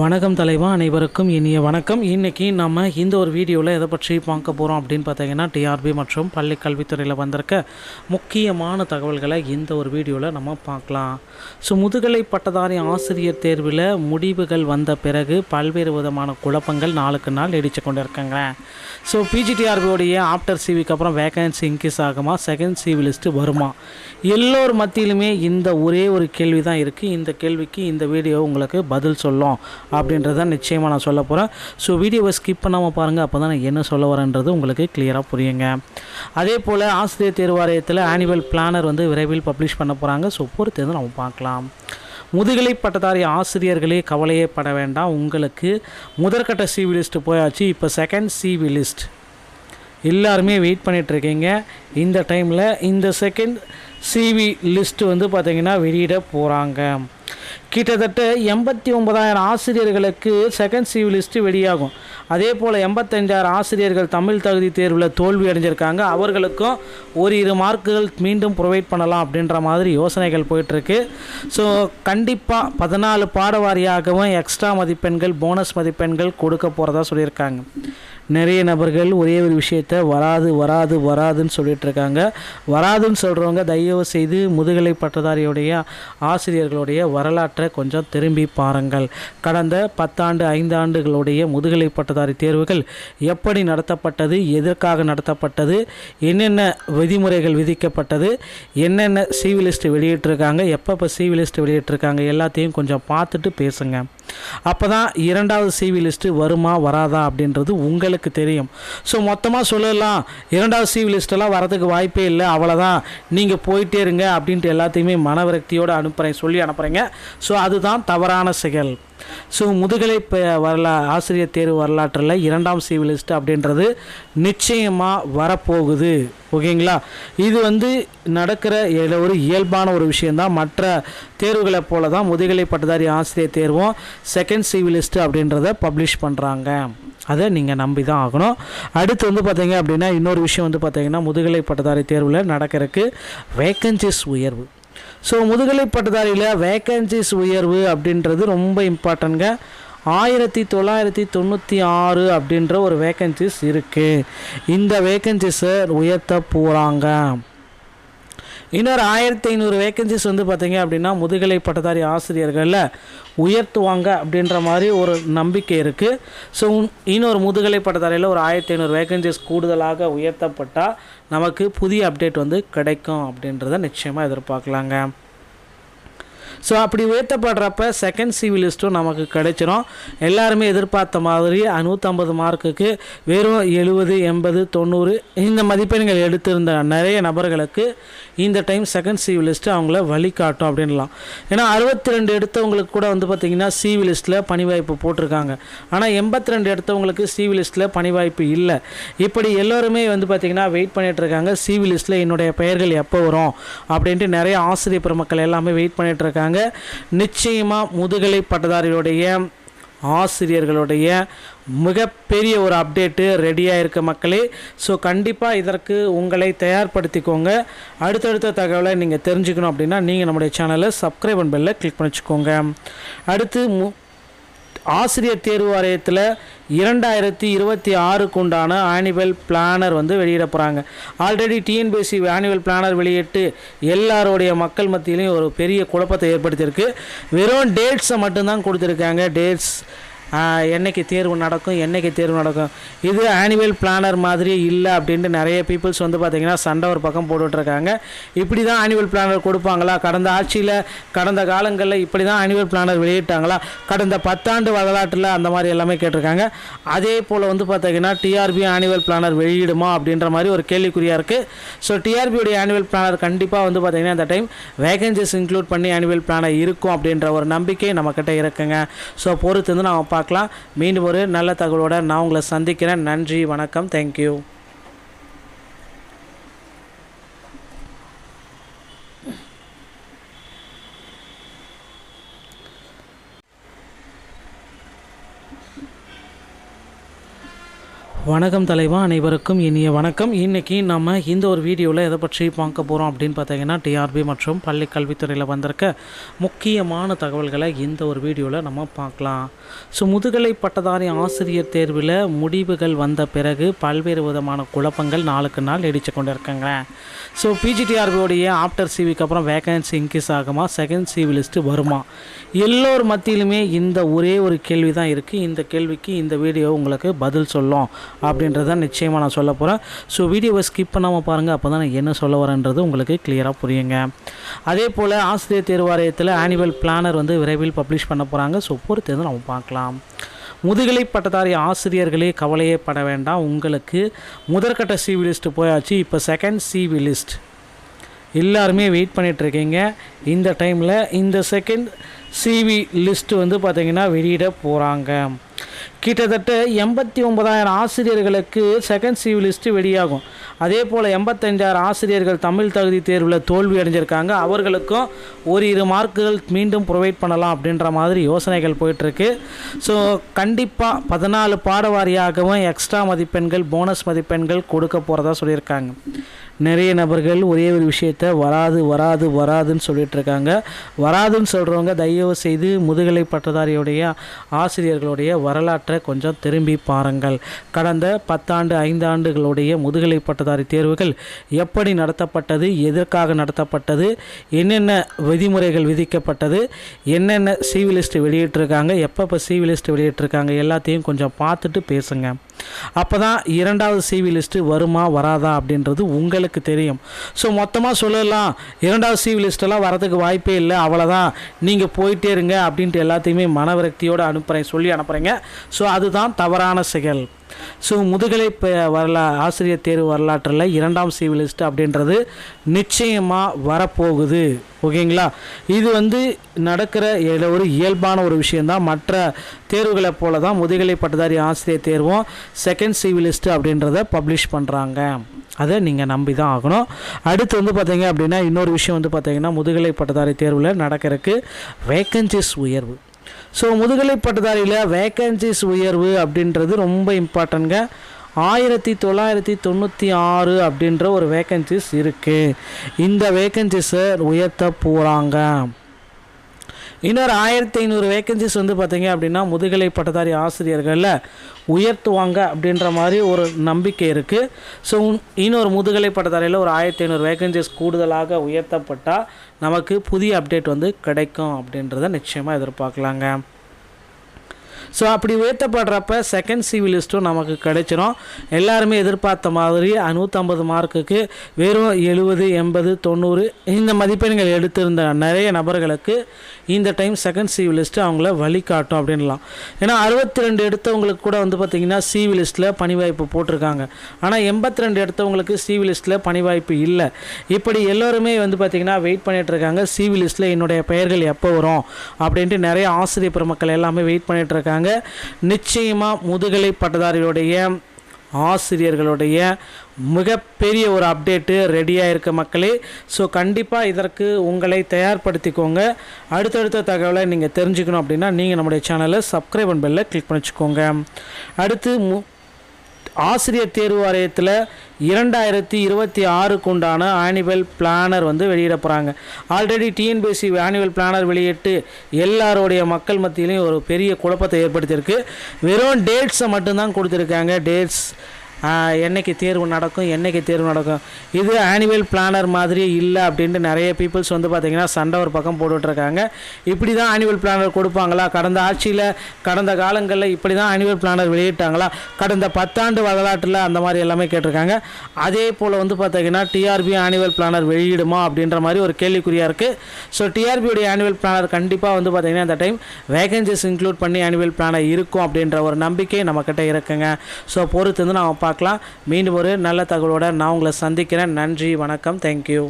வணக்கம் தலைவா அனைவருக்கும் இனிய வணக்கம். இன்றைக்கி நம்ம இந்த ஒரு வீடியோவில் எதை பற்றி பார்க்க போகிறோம் அப்படின்னு பார்த்தீங்கன்னா டிஆர்பி மற்றும் பள்ளி கல்வித்துறையில் வந்திருக்க முக்கியமான தகவல்களை இந்த ஒரு வீடியோவில் நம்ம பார்க்கலாம். ஸோ முதுகலை பட்டதாரி ஆசிரியர் தேர்வில் முடிவுகள் வந்த பிறகு பல்வேறு விதமான குழப்பங்கள் நாளுக்கு நாள் நீடிச்சு கொண்டிருக்காங்க. ஸோ பிஜிடிஆர்பியோடைய ஆஃப்டர் சிவிக்கு அப்புறம் வேகன்சி இன்க்ரீஸ் ஆகுமா? செகண்ட் சிவி லிஸ்ட்டு வருமா? எல்லோர் மத்தியிலுமே இந்த ஒரே ஒரு கேள்வி தான் இருக்குது இந்த கேள்விக்கு இந்த வீடியோ உங்களுக்கு பதில் சொல்லும். அப்படின்றத நிச்சயமாக நான் சொல்ல போகிறேன் ஸோ வீடியோவை ஸ்கிப் பண்ணாமல் பாருங்கள் அப்போ தான் நான் என்ன சொல்ல வரேன்றது உங்களுக்கு கிளியராக புரியுங்க. அதே போல் ஆசிரியர் தேர்வாலயத்தில் ஆனுவல் பிளானர் வந்து விரைவில் பப்ளிஷ் பண்ண போகிறாங்க ஸோ பொறுத்து வந்து நம்ம பார்க்கலாம். முதுகலை பட்டதாரி ஆசிரியர்களே கவலையே பட வேண்டாம். உங்களுக்கு முதற்கட்ட சிவி லிஸ்ட் போயாச்சு. இப்போ செகண்ட் சிவி லிஸ்ட் எல்லாருமே வெயிட் பண்ணிகிட்ருக்கீங்க இந்த டைமில் இந்த செகண்ட் சிவி லிஸ்ட்டு வந்து பார்த்திங்கன்னா வெளியிட போகிறாங்க கிட்டத்தட்ட எண்பத்தி ஒன்பதாயிரம் ஆசிரியர்களுக்கு செகண்ட் சிவி லிஸ்ட்டு வெளியாகும். அதே போல் எண்பத்தஞ்சாயிரம் ஆசிரியர்கள் தமிழ் தகுதி தேர்வில் தோல்வி அடைஞ்சிருக்காங்க. அவர்களுக்கும் ஒரு இரு மார்க்குகள் மீண்டும் ப்ரொவைட் பண்ணலாம் அப்படின்ற மாதிரி யோசனைகள் போயிட்டுருக்கு. ஸோ கண்டிப்பாக பதினாலு பாடவாரியாகவும் எக்ஸ்ட்ரா மதிப்பெண்கள் போனஸ் மதிப்பெண்கள் கொடுக்க போகிறதா சொல்லியிருக்காங்க. நிறைய நபர்கள் ஒரே ஒரு விஷயத்த வராது வராது வராதுன்னு சொல்லிட்டு இருக்காங்க வராதுன்னு சொல்கிறவங்க தயவு செய்து முதுகலை பட்டதாரியுடைய ஆசிரியர்களுடைய வரலாற்றை கொஞ்சம் திரும்பி பாருங்கள். கடந்த பத்தாண்டு ஐந்தாண்டுகளுடைய முதுகலை பட்டதாரி தேர்வுகள் எப்படி நடத்தப்பட்டது எதற்காக நடத்தப்பட்டது என்னென்ன விதிமுறைகள் விதிக்கப்பட்டது என்னென்ன சிவிலிஸ்ட் வெளியிட்டிருக்காங்க எப்பப்போ சிவிலிஸ்ட் வெளியிட்டிருக்காங்க எல்லாத்தையும் கொஞ்சம் பார்த்துட்டு பேசுங்க. அப்போ தான் இரண்டாவது சிவி லிஸ்ட்டு வருமா வராதா அப்படின்றது உங்களுக்கு தெரியும். ஸோ மொத்தமாக சொல்லலாம் இரண்டாவது சிவி லிஸ்ட்டெல்லாம் வரதுக்கு வாய்ப்பே இல்லை. அவ்வளோதான் நீங்கள் போயிட்டே இருங்க அப்படின்ட்டு எல்லாத்தையுமே மனவிரக்தியோடு அனுப்புகிறேன் சொல்லி அனுப்புகிறேங்க ஸோ அதுதான் தவறான செயல். ஸோ முதுகலை வரலா ஆசிரியர் தேர்வு வரலாற்றில் இரண்டாம் சிவிலிஸ்ட் அப்படின்றது நிச்சயமாக வரப்போகுது. ஓகேங்களா? இது வந்து நடக்கிற ஒரு இயல்பான ஒரு விஷயந்தான் மற்ற தேர்வுகளை போல தான் முதுகலை பட்டதாரி ஆசிரியர் தேர்வும் செகண்ட் சிவி லிஸ்ட் அப்படின்றத பப்ளிஷ் பண்ணுறாங்க அதை நீங்கள் நம்பி தான் ஆகணும். அடுத்து வந்து பார்த்தீங்க அப்படின்னா இன்னொரு விஷயம் வந்து பார்த்தீங்கன்னா முதுகலை பட்டதாரி தேர்வில் நடக்கிறதுக்கு வேக்கன்சிஸ் உயர்வு. ஸோ முதுகலை பட்டதாரியில் வேக்கன்சிஸ் உயர்வு அப்படின்றது ரொம்ப இம்பார்ட்டன்ங்க ஆயிரத்தி தொள்ளாயிரத்தி தொண்ணூற்றி ஆறு அப்படின்ற ஒரு வேக்கன்சிஸ் இருக்குது இந்த வேக்கன்சிஸை உயர்த்த போகிறாங்க இன்னொரு ஆயிரத்தி ஐநூறு வேக்கன்சிஸ் வந்து பார்த்தீங்க அப்படின்னா முதுகலை பட்டதாரி ஆசிரியர்களில் உயர்த்துவாங்க அப்படின்ற மாதிரி ஒரு நம்பிக்கை இருக்குது ஸோ இன்னொரு முதுகலை பட்டதாரியில் ஒரு ஆயிரத்தி ஐநூறு வேக்கன்சிஸ் கூடுதலாக உயர்த்தப்பட்டால் நமக்கு புதிய அப்டேட் வந்து கிடைக்கும் அப்படின்றத நிச்சயமாக எதிர்பார்க்கலாங்க. ஸோ அப்படி உயர்த்தப்படுறப்ப செகண்ட் சிவி லிஸ்ட்டும் நமக்கு கிடைச்சிரும். எல்லாருமே எதிர்பார்த்த மாதிரி நூற்றம்பது மார்க்குக்கு வெறும் எழுபது எண்பது தொண்ணூறு இந்த மதிப்பெண்கள் எடுத்திருந்த நிறைய நபர்களுக்கு இந்த டைம் செகண்ட் சிவி லிஸ்ட்டு அவங்கள வழிகாட்டும் அப்படின்லாம் ஏன்னா அறுபத்தி ரெண்டு எடுத்தவங்களுக்கு கூட வந்து பார்த்திங்கன்னா சிவி லிஸ்ட்டில் பணி வாய்ப்பு போட்டிருக்காங்க. ஆனால் எண்பத்தி ரெண்டு எடுத்தவங்களுக்கு சிவி லிஸ்ட்டில் பணி வாய்ப்பு இல்லை. இப்படி எல்லோருமே வந்து பார்த்திங்கன்னா வெயிட் பண்ணிகிட்ருக்காங்க இருக்காங்க. சிவி லிஸ்ட்டில் என்னுடைய பெயர்கள் எப்போ வரும் அப்படின்ட்டு நிறைய ஆசிரியர் பெருமக்கள் எல்லாமே வெயிட் பண்ணிகிட்ருக்காங்க இருக்காங்க நிச்சயமாக முதுகலை பட்டதாரிகளுடைய ஆசிரியர்களுடைய மிகப்பெரிய ஒரு அப்டேட்டு ரெடியாக இருக்க மக்களே. ஸோ கண்டிப்பாக இதற்கு உங்களை தயார்படுத்திக்கோங்க. அடுத்தடுத்த தகவலை நீங்கள் தெரிஞ்சுக்கணும் அப்படின்னா நீங்கள் நம்முடைய சேனலை சப்ஸ்கிரைப் அண்ட் பெல்லை கிளிக் பண்ணி வச்சுக்கோங்க அடுத்து மு ஆசிரியர் தேர்வு வாரியத்தில் இரண்டாயிரத்தி இருபத்தி ஆறுக்கு உண்டான ஆனுவல் பிளானர் வந்து வெளியிட போகிறாங்க ஆல்ரெடி டிஎன்பிஎஸ்சி ஆனுவல் பிளானர் வெளியிட்டு எல்லாருடைய மக்கள் மத்தியிலையும் ஒரு பெரிய குழப்பத்தை ஏற்படுத்தியிருக்கு. வெறும் டேட்ஸை மட்டும்தான் கொடுத்துருக்காங்க. டேட்ஸ் என்றைக்கு தேர்வு நடக்கும் என்னைக்கு தேர்வு நடக்கும்? இது ஆனுவல் பிளானர் மாதிரி இல்லை அப்படின்ட்டு நிறைய பீப்புள்ஸ் வந்து பார்த்திங்கன்னா சண்டை ஒரு பக்கம் போட்டுட்ருக்காங்க. இப்படி தான் ஆனுவல் பிளானர் கொடுப்பாங்களா? கடந்த ஆட்சியில் கடந்த காலங்களில் இப்படி தான் ஆனுவல் பிளானர் வெளியிட்டாங்களா? கடந்த பத்தாண்டு வரலாற்றில் அந்த மாதிரி எல்லாமே கேட்டிருக்காங்க. அதே போல் வந்து பார்த்திங்கன்னா டிஆர்பி ஆனுவல் பிளானர் வெளியிடுமா அப்படின்ற மாதிரி ஒரு கேள்விக்குறியாக இருக்குது ஸோ டிஆர்பியுடைய ஆனுவல் பிளானர் கண்டிப்பாக வந்து பார்த்திங்கன்னா இந்த டைம் வேகன்சிஸ் இன்க்ளூட் பண்ணி ஆனுவல் பிளானர் இருக்கும் அப்படின்ற ஒரு நம்பிக்கை நம்மக்கிட்ட இருக்குங்க. ஸோ பொறுத்து வந்து நம்ம பார்க்கலாம். மீண்டும் ஒரு நல்ல தகவலோட நான் உங்களை சந்திக்கிறேன். நன்றி வணக்கம். தேங்க்யூ வணக்கம் தலைவா அனைவருக்கும் இனிய வணக்கம். இன்றைக்கி நம்ம இந்த ஒரு வீடியோவில் எதை பற்றி பார்க்க போகிறோம் அப்படின்னு பார்த்தீங்கன்னா டிஆர்பி மற்றும் பள்ளி கல்வித்துறையில் வந்திருக்க முக்கியமான தகவல்களை இந்த ஒரு வீடியோவில் நம்ம பார்க்கலாம். ஸோ முதுகலை பட்டதாரி ஆசிரியர் தேர்வில் முடிவுகள் வந்த பிறகு பல்வேறு விதமான குழப்பங்கள் நாளுக்கு நாள் நீடிச்சு கொண்டு இருக்காங்க ஸோ பிஜிடிஆர்பியோடைய ஆஃப்டர் சிவிக்கு அப்புறம் வேகன்சி இன்க்ரீஸ் ஆகுமா? செகண்ட் சிவி லிஸ்ட்டு வருமா? எல்லோர் மத்தியிலுமே இந்த ஒரே ஒரு கேள்வி தான் இருக்குது இந்த கேள்விக்கு இந்த வீடியோ உங்களுக்கு பதில் சொல்லும். அப்படின்றத நிச்சயமாக நான் சொல்ல போகிறேன் ஸோ வீடியோவை ஸ்கிப் பண்ணாமல் பாருங்கள் அப்போ தான் நான் என்ன சொல்ல வரேன்றது உங்களுக்கு கிளியராக புரியுங்க. அதே போல் ஆசிரியர் தேர்வாலயத்தில் ஆனுவல் பிளானர் வந்து விரைவில் பப்ளிஷ் பண்ண போகிறாங்க ஸோ பொறுத்து வந்து நம்ம பார்க்கலாம். முதுகலை பட்டதாரி ஆசிரியர்களே கவலையே பட வேண்டாம். உங்களுக்கு முதற்கட்ட சிவி லிஸ்ட் போயாச்சு. இப்போ செகண்ட் சிவி லிஸ்ட் எல்லாருமே வெயிட் பண்ணிகிட்ருக்கீங்க இந்த டைமில் இந்த செகண்ட் சிவி லிஸ்ட்டு வந்து பார்த்திங்கன்னா வெளியிட போகிறாங்க கிட்டத்தட்ட எண்பத்தி ஒன்பதாயிரம் ஆசிரியர்களுக்கு செகண்ட் சிவி லிஸ்ட்டு வெளியாகும். அதே போல் எண்பத்தஞ்சாயிரம் ஆசிரியர்கள் தமிழ் தகுதி தேர்வில் தோல்வி அடைஞ்சிருக்காங்க. அவர்களுக்கும் ஒரு இரு மார்க்குகள் மீண்டும் ப்ரொவைட் பண்ணலாம் அப்படின்ற மாதிரி யோசனைகள் போயிட்டுருக்கு. ஸோ கண்டிப்பாக பதினாலு பாடவாரியாகவும் எக்ஸ்ட்ரா மதிப்பெண்கள் போனஸ் மதிப்பெண்கள் கொடுக்க போகிறதா சொல்லியிருக்காங்க. நிறைய நபர்கள் ஒரே ஒரு விஷயத்த வராது வராது வராதுன்னு சொல்லிட்டு இருக்காங்க வராதுன்னு சொல்கிறவங்க தயவு செய்து முதுகலை பட்டதாரியுடைய ஆசிரியர்களுடைய வரலாற்றை கொஞ்சம் திரும்பி பாருங்கள். கடந்த பத்தாண்டு ஐந்தாண்டுகளுடைய முதுகலை பட்டதாரி தேர்வுகள் எப்படி நடத்தப்பட்டது எதற்காக நடத்தப்பட்டது என்னென்ன விதிமுறைகள் விதிக்கப்பட்டது என்னென்ன சிவிலிஸ்ட் வெளியிட்டிருக்காங்க எப்பப்போ சிவிலிஸ்ட் வெளியிட்டிருக்காங்க எல்லாத்தையும் கொஞ்சம் பார்த்துட்டு பேசுங்க. அப்போ தான் இரண்டாவது சிவி லிஸ்ட்டு வருமா வராதா அப்படின்றது உங்களுக்கு தெரியும். ஸோ மொத்தமாக சொல்லலாம் இரண்டாவது சிவி லிஸ்ட்டெல்லாம் வரதுக்கு வாய்ப்பே இல்லை. அவ்வளோதான் நீங்கள் போயிட்டே இருங்க அப்படின்ட்டு எல்லாத்தையுமே மனவிரக்தியோடு அனுப்புகிறேன் சொல்லி அனுப்புகிறேங்க ஸோ அதுதான் தவறான செயல். ஸோ முதுகலை வரலா ஆசிரியர் தேர்வு வரலாற்றில் இரண்டாம் சிவிலிஸ்ட் அப்படின்றது நிச்சயமாக வரப்போகுது. ஓகேங்களா? இது வந்து நடக்கிற ஒரு இயல்பான ஒரு விஷயந்தான் மற்ற தேர்வுகளை போல தான் முதுகலை பட்டதாரி ஆசிரியர் தேர்வும் செகண்ட் சிவிலிஸ்ட்டு அப்படின்றத பப்ளிஷ் பண்ணுறாங்க அதை நீங்கள் நம்பி தான் ஆகணும். அடுத்து வந்து பார்த்தீங்க அப்படின்னா இன்னொரு விஷயம் வந்து பார்த்தீங்கன்னா முதுகலை பட்டதாரி தேர்வில் நடக்கிறதுக்கு வேக்கன்சிஸ் உயர்வு. ஸோ முதுகலை பட்டதாரியில் வேக்கன்சிஸ் உயர்வு அப்படின்றது ரொம்ப இம்பார்ட்டன்ங்க ஆயிரத்தி தொள்ளாயிரத்தி தொண்ணூற்றி ஆறு அப்படின்ற ஒரு வேக்கன்சிஸ் இருக்குது இந்த வேக்கன்சிஸை உயர்த்த போகிறாங்க இன்னொரு ஆயிரத்தி ஐநூறு வேக்கன்சிஸ் வந்து பார்த்திங்க அப்படின்னா முதுகலை பட்டதாரி ஆசிரியர்களில் உயர்த்துவாங்க அப்படின்ற மாதிரி ஒரு நம்பிக்கை இருக்குது ஸோ இன்னொரு முதுகலை பட்டதாரியில் ஒரு ஆயிரத்தி ஐநூறு வேக்கன்சிஸ் கூடுதலாக உயர்த்தப்பட்டால் நமக்கு புதிய அப்டேட் வந்து கிடைக்கும் அப்படின்றத நிச்சயமாக எதிர்பார்க்கலாங்க. ஸோ அப்படி உயர்த்தப்படுறப்ப செகண்ட் சிவிலிஸ்ட்டும் நமக்கு கிடைச்சிரும். எல்லாருமே எதிர்பார்த்த மாதிரி நூற்றம்பது மார்க்குக்கு வெறும் எழுபது எண்பது தொண்ணூறு இந்த மதிப்பெண்கள் எடுத்திருந்த நிறைய நபர்களுக்கு இந்த டைம் செகண்ட் சிவிலிஸ்ட்டு அவங்கள வழிகாட்டும் அப்படின்லாம். ஏன்னா அறுபத்தி ரெண்டு எடுத்தவங்களுக்கு கூட வந்து பார்த்திங்கன்னா சிவிலிஸ்ட்டில் லிஸ்ட்டில் போட்டிருக்காங்க. ஆனால் எண்பத்தி ரெண்டு எடுத்தவங்களுக்கு சிவிலிஸ்ட்டில் பணி வாய்ப்பு இல்லை. இப்படி எல்லோருமே வந்து பார்த்திங்கன்னா வெயிட் பண்ணிகிட்டு இருக்காங்க. லிஸ்ட்டில் என்னுடைய பெயர்கள் எப்போ வரும் அப்படின்ட்டு நிறைய ஆசிரியர் பெருமக்கள் எல்லாமே வெயிட் பண்ணிகிட்டு இருக்காங்க நிச்சயமாக முதுகலை பட்டதாரிகளுடைய ஆசிரியர்களுடைய மிகப்பெரிய ஒரு அப்டேட்டு ரெடியாக இருக்க மக்களே. ஸோ கண்டிப்பாக இதற்கு உங்களை தயார்படுத்திக்கோங்க. அடுத்தடுத்த தகவலை நீங்கள் தெரிஞ்சுக்கணும் அப்படின்னா நீங்கள் நம்முடைய சேனலை சப்ஸ்கிரைப் அண்ட் பெல்லை கிளிக் பண்ணிச்சுக்கோங்க. அடுத்து மு ஆசிரியர் தேர்வு வாரியத்தில் இரண்டாயிரத்தி இருபத்தி ஆறுக்கு உண்டான ஆனுவல் பிளானர் வந்து வெளியிட போகிறாங்க ஆல்ரெடி டிஎன்பிஎஸ்சி ஆனுவல் பிளானர் வெளியிட்டு எல்லாருடைய மக்கள் மத்தியிலையும் ஒரு பெரிய குழப்பத்தை ஏற்படுத்தியிருக்கு. வெறும் டேட்ஸை மட்டும்தான் கொடுத்துருக்காங்க. டேட்ஸ் என்றைக்கு தேர்வு நடக்கும் என்னைக்கு தேர்வு நடக்கும். இது ஆனுவல் பிளானர் மாதிரி இல்லை அப்படின்ட்டு நிறைய பீப்புள்ஸ் வந்து பார்த்திங்கன்னா சண்டை ஒரு பக்கம் போட்டுட்ருக்காங்க. இப்படி தான் ஆனுவல் பிளானர் கொடுப்பாங்களா? கடந்த ஆட்சியில் கடந்த காலங்களில் இப்படி தான் ஆனுவல் பிளானர் வெளியிட்டாங்களா? கடந்த பத்தாண்டு வரலாற்றில் அந்த மாதிரி எல்லாமே கேட்டிருக்காங்க. அதே போல் வந்து பார்த்திங்கன்னா டிஆர்பி ஆனுவல் பிளானர் வெளியிடுமா அப்படின்ற மாதிரி ஒரு கேள்விக்குறியாக இருக்குது ஸோ டிஆர்பியுடைய ஆனுவல் பிளானர் கண்டிப்பாக வந்து பார்த்திங்கன்னா இந்த டைம் வேகன்சிஸ் இன்க்ளூட் பண்ணி ஆனுவல் பிளானர் இருக்கும் அப்படின்ற ஒரு நம்பிக்கை நம்மக்கிட்ட இருக்குங்க. ஸோ பொறுத்து வந்து நம்ம பார்க்கலாம். மீண்டும் ஒரு நல்ல தகவலோடு நான் உங்களை சந்திக்கிறேன். நன்றி வணக்கம். தேங்க்யூ